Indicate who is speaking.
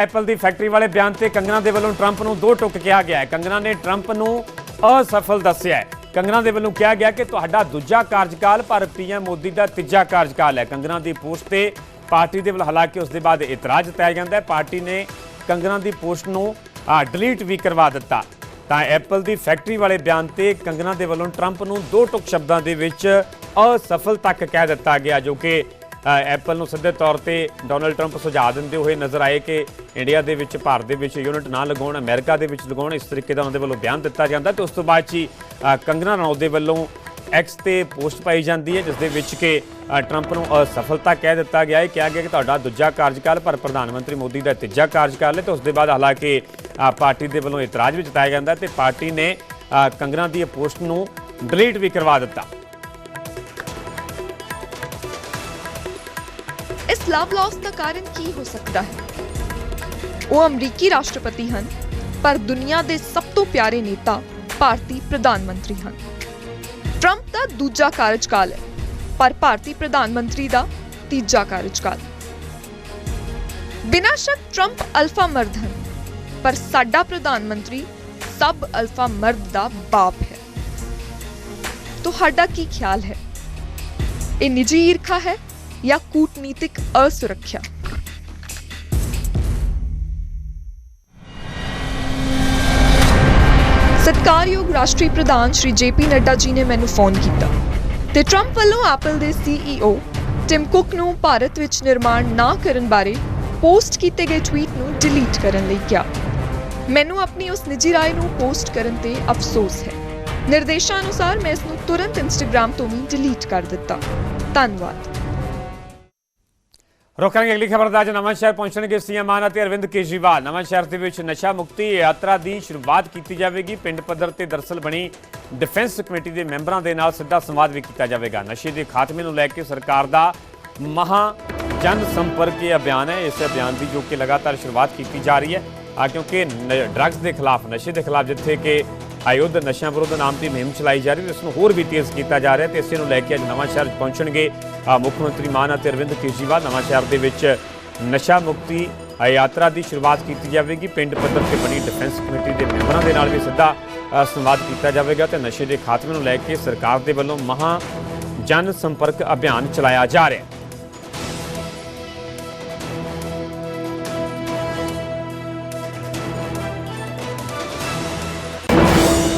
Speaker 1: Apple ਦੀ factory ਵਾਲੇ ਬਿਆਨ ਤੇ ਕੰਗਨਾ ਦੇ ਵੱਲੋਂ ਟਰੰਪ ਨੂੰ ਦੋ ਟੁਕ ਕਿਹਾ ਗਿਆ ਹੈ। ਕੰਗਨਾ ਨੇ ਟਰੰਪ ਨੂੰ ਅਸਫਲ ਦੱਸਿਆ ਹੈ। ਕੰਗਨਾ ਦੇ ਵੱਲੋਂ ਕਿਹਾ ਗਿਆ ਕਿ ਤੁਹਾਡਾ ਦੂਜਾ ਕਾਰਜਕਾਲ, ਪਰ ਪੀਐਮ ਮੋਦੀ ਦਾ ਤੀਜਾ ਕਾਰਜਕਾਲ ਹੈ। ਕੰਗਨਾ ਦੀ ਪੋਸਟ ਤੇ ਪਾਰਟੀ ਦੇ ਵੱਲੋਂ ਹਾਲਾਂਕਿ ਉਸ ਦੇ ਬਾਅਦ ਇਤਰਾਜ਼ ਜਤਾਇਆ ਜਾਂਦਾ ਹੈ। ਪਾਰਟੀ ਨੇ ਕੰਗਨਾ ਦੀ ਪੋਸਟ ਨੂੰ ਡਿਲੀਟ ਵੀ ਕਰਵਾ ਦਿੱਤਾ। ਤਾਂ ਐਪਲ ਦੀ ਫੈਕਟਰੀ ਵਾਲੇ ਬਿਆਨ ਤੇ ਕੰਗਨਾ ਦੇ ਵੱਲੋਂ ਟਰੰਪ ਨੂੰ ਦੋ ਟੁਕ ਸ਼ਬਦਾਂ ਦੇ ਵਿੱਚ ਅਸਫਲ ਤੱਕ ਕਹਿ ਦਿੱਤਾ ਗਿਆ, ਜੋ ਕਿ ਐਪਲ ਨੂੰ ਸਿੱਧੇ ਤੌਰ ਤੇ ਡੋਨਲਡ ਟਰੰਪ ਸੁਝਾਅ ਦਿੰਦੇ ਹੋਏ ਨਜ਼ਰ ਆਏ ਕਿ ਇੰਡੀਆ ਦੇ ਵਿੱਚ ਭਾਰਤ ਦੇ ਵਿੱਚ ਯੂਨਿਟ ਨਾ ਲਗਾਉਣ ਅਮਰੀਕਾ ਦੇ ਵਿੱਚ ਲਗਾਉਣ ਇਸ ਤਰੀਕੇ ਦਾ ਉਹਨਾਂ ਦੇ ਵੱਲੋਂ ਬਿਆਨ ਦਿੱਤਾ ਜਾਂਦਾ ਤੇ ਉਸ ਤੋਂ ਬਾਅਦ 'ਚ ਹੀ ਅ, ਕੰਗਨਾ ਰਣੌਤ ਦੇ ਵੱਲੋਂ ਐਕਸ ਤੇ ਪੋਸਟ ਪਾਈ ਜਾਂਦੀ ਹੈ ਜਿਸ ਦੇ ਵਿੱਚ ਕਿ ਟਰੰਪ ਨੂੰ ਅਸਫਲਤਾ ਕਹਿ ਦਿੱਤਾ ਗਿਆ ਹੈ। ਕਿਹਾ ਗਿਆ ਕਿ ਤੁਹਾਡਾ ਦੂਜਾ ਕਾਰਜਕਾਲ ਪਰ ਪ੍ਰਧਾਨ ਮੰਤਰੀ ਮੋਦੀ ਦਾ ਤੀਜਾ ਕਾਰਜਕਾਲ ਹੈ ਤੇ ਉਸ ਦੇ ਬਾਅਦ ਹਾਲਾਂਕਿ ਪਾਰਟੀ ਦੇ ਵੱਲੋਂ ਇਤਰਾਜ਼ ਵੀ ਜਤਾਇਆ ਜਾਂਦਾ ਤੇ ਪਾਰਟੀ ਨੇ ਅ, ਕੰਗਨਾ ਦੀ ਇਹ ਪੋਸਟ ਨੂੰ ਡਿਲੀਟ ਵੀ ਕਰਵਾ ਦਿੱਤਾ।
Speaker 2: ਇਸ ਲਵ ਲਾਸ ਦਾ ਕਾਰਨ ਕੀ ਹੋ ਸਕਦਾ ਹੈ? ਉਹ ਅਮਰੀਕੀ ਰਾਸ਼ਟਰਪਤੀ ਹਨ, ਪਰ ਦੁਨੀਆ ਦੇ ਸਭ ਤੋਂ ਪਿਆਰੇ ਨੇਤਾ ਭਾਰਤੀ ਪ੍ਰਧਾਨ ਮੰਤਰੀ ਹਨ। ਟਰੰਪ ਦਾ ਦੂਜਾ ਕਾਰਜਕਾਲ ਹੈ, ਪਰ ਭਾਰਤੀ ਪ੍ਰਧਾਨ ਮੰਤਰੀ ਦਾ ਤੀਜਾ ਕਾਰਜਕਾਲ। ਬਿਨਾਂ ਸ਼ੱਕ ਟਰੰਪ ਅਲਫਾ ਮਰਦ ਹਨ, ਪਰ ਸਾਡਾ ਪ੍ਰਧਾਨ ਮੰਤਰੀ ਸਭ ਅਲਫਾ ਮਰਦ ਦਾ ਬਾਪ ਹੈ। ਤੁਹਾਡਾ ਕੀ ਖਿਆਲ ਹੈ? ਇਹ ਨਿੱਜੀ ਈਰਖਾ ਹੈ ਜਾਂ ਕੂਟਨੀਤਿਕ ਅਸੁਰੱਖਿਆ ਸਤਿਕਾਰਯੋਗ ਰਾਸ਼ਟਰੀ ਪ੍ਰਧਾਨ ਸ਼੍ਰੀ ਜੇਪੀ ਨੱਡਾ ਜੀ ਨੇ ਮੈਨੂੰ ਫੋਨ ਕੀਤਾ ਤੇ ਟਰੰਪ ਵੱਲੋਂ ਐਪਲ ਦੇ ਸੀਈਓ ਟਿਮ ਕੁਕ ਨੂੰ ਭਾਰਤ ਵਿੱਚ ਨਿਰਮਾਣ ਨਾ ਕਰਨ ਬਾਰੇ ਪੋਸਟ ਕੀਤੇ ਗਏ ਟਵੀਟ ਨੂੰ ਡਿਲੀਟ ਕਰਨ ਲਈ ਕਿਹਾ ਮੈਨੂੰ ਆਪਣੀ ਉਸ ਨਿੱਜੀ ਰਾਏ ਨੂੰ ਪੋਸਟ ਕਰਨ ਤੇ ਅਫਸੋਸ ਹੈ ਨਿਰਦੇਸ਼ਾਂ ਅਨੁਸਾਰ ਮੈਂ ਇਸ ਨੂੰ ਤੁਰੰਤ ਇੰਸਟਾਗ੍ਰam ਤੋਂ ਵੀ ਡਿਲੀਟ ਕਰ ਦਿੱਤਾ ਧੰਨਵਾਦ
Speaker 1: ਰੋਕਾਂਗੇ ਅਗਲੀ ਖਬਰ ਦਾ ਅੱਜ ਨਵਾਂ ਸ਼ਹਿਰ ਪਹੁੰਚਣਗੇ ਸੀਐਮ ਆਨ ਅਤੇ ਅਰਵਿੰਦ ਕੇਜਰੀਵਾਲ। ਨਵਾਂ ਸ਼ਹਿਰ ਦੇ ਵਿੱਚ ਨਸ਼ਾ ਮੁਕਤੀ ਯਾਤਰਾ ਦੀ ਸ਼ੁਰੂਆਤ ਕੀਤੀ ਜਾਵੇਗੀ। ਪਿੰਡ ਪੱਧਰ ਤੇ ਦਰਸਲ ਬਣੀ ਡਿਫੈਂਸ ਕਮੇਟੀ ਦੇ ਮੈਂਬਰਾਂ ਦੇ ਨਾਲ ਸਿੱਧਾ ਸੰਵਾਦ ਵੀ ਕੀਤਾ ਜਾਵੇਗਾ। ਨਸ਼ੇ ਦੇ ਖਾਤਮੇ ਨੂੰ ਲੈ ਕੇ ਸਰਕਾਰ ਦਾ ਮਹਾ ਜਨ ਸੰਪਰਕ ਇਹ ਅਭਿਆਨ ਹੈ। ਇਸ ਅਭਿਆਨ ਦੀ ਜੋ ਕਿ ਲਗਾਤਾਰ ਸ਼ੁਰੂਆਤ ਕੀਤੀ ਜਾ ਰਹੀ ਹੈ। ਆ ਕਿਉਂਕਿ ਡਰੱਗਸ ਦੇ ਖਿਲਾਫ, ਨਸ਼ੇ ਦੇ ਖਿਲਾਫ ਜਿੱਥੇ ਕਿ ਆਯੁੱਧ ਨਸ਼ਿਆਂ ਵਿਰੁੱਧ ਨਾਮ ਦੀ ਮੁਹਿੰਮ ਚਲਾਈ ਜਾ ਰਹੀ ਹੈ ਇਸ ਨੂੰ ਹੋਰ ਵੀ ਤੇਜ਼ ਕੀਤਾ ਜਾ ਰਿਹਾ ਤੇ ਇਸੇ ਨੂੰ ਲੈ ਕੇ ਅੱਜ ਨਵਾਂ ਸ਼ਹਿਰ ਪਹੁੰਚਣਗੇ ਮੁੱਖ ਮੰਤਰੀ ਮਾਨ ਅਤੇ ਅਰਵਿੰਦ ਕੇਜਰੀਵਾਲ ਨਵਾਂ ਸ਼ਹਿਰ ਦੇ ਵਿੱਚ ਨਸ਼ਾ ਮੁਕਤੀ ਯਾਤਰਾ ਦੀ ਸ਼ੁਰੂਆਤ ਕੀਤੀ ਜਾਵੇਗੀ। ਪਿੰਡ ਪੱਧਰ ਤੇ ਬਣੀ ਡਿਫੈਂਸ ਕਮੇਟੀ ਦੇ ਮੈਂਬਰਾਂ ਦੇ ਨਾਲ ਵੀ ਸਿੱਧਾ ਸੰਵਾਦ ਕੀਤਾ ਜਾਵੇਗਾ ਤੇ ਨਸ਼ੇ ਦੇ ਖਾਤਮੇ ਨੂੰ ਲੈ ਕੇ ਸਰਕਾਰ ਦੇ ਵੱਲੋਂ ਮਹਾ ਜਨ ਸੰਪਰਕ ਅਭਿਆਨ ਚਲਾਇਆ ਜਾ ਰਿਹਾ ਹੈ।